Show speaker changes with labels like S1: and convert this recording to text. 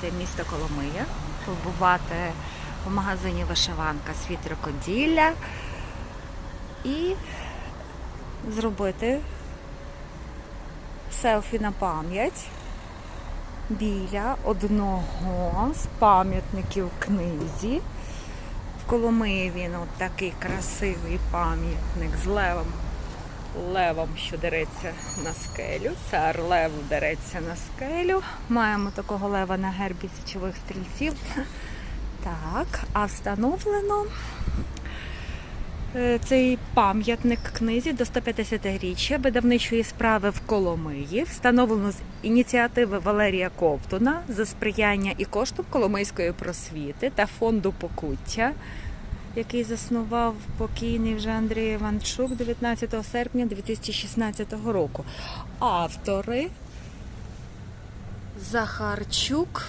S1: Це місто Коломия, побувати в магазині вишиванка світ рукоділля і зробити селфі на пам'ять біля одного з пам'ятників книзі. В Коломиї він от такий красивий пам'ятник з левом. Левом, що дереться на скелю. Цар лев дереться на скелю. Маємо такого лева на гербі січових стрільців. Так, а встановлено е, цей пам'ятник книзі до 150-річчя видавничої справи в Коломиї. Встановлено з ініціативи Валерія Ковтуна за сприяння і коштом Коломийської просвіти та фонду Покуття який заснував покійний вже Андрій Іванчук 19 серпня 2016 року. Автори Захарчук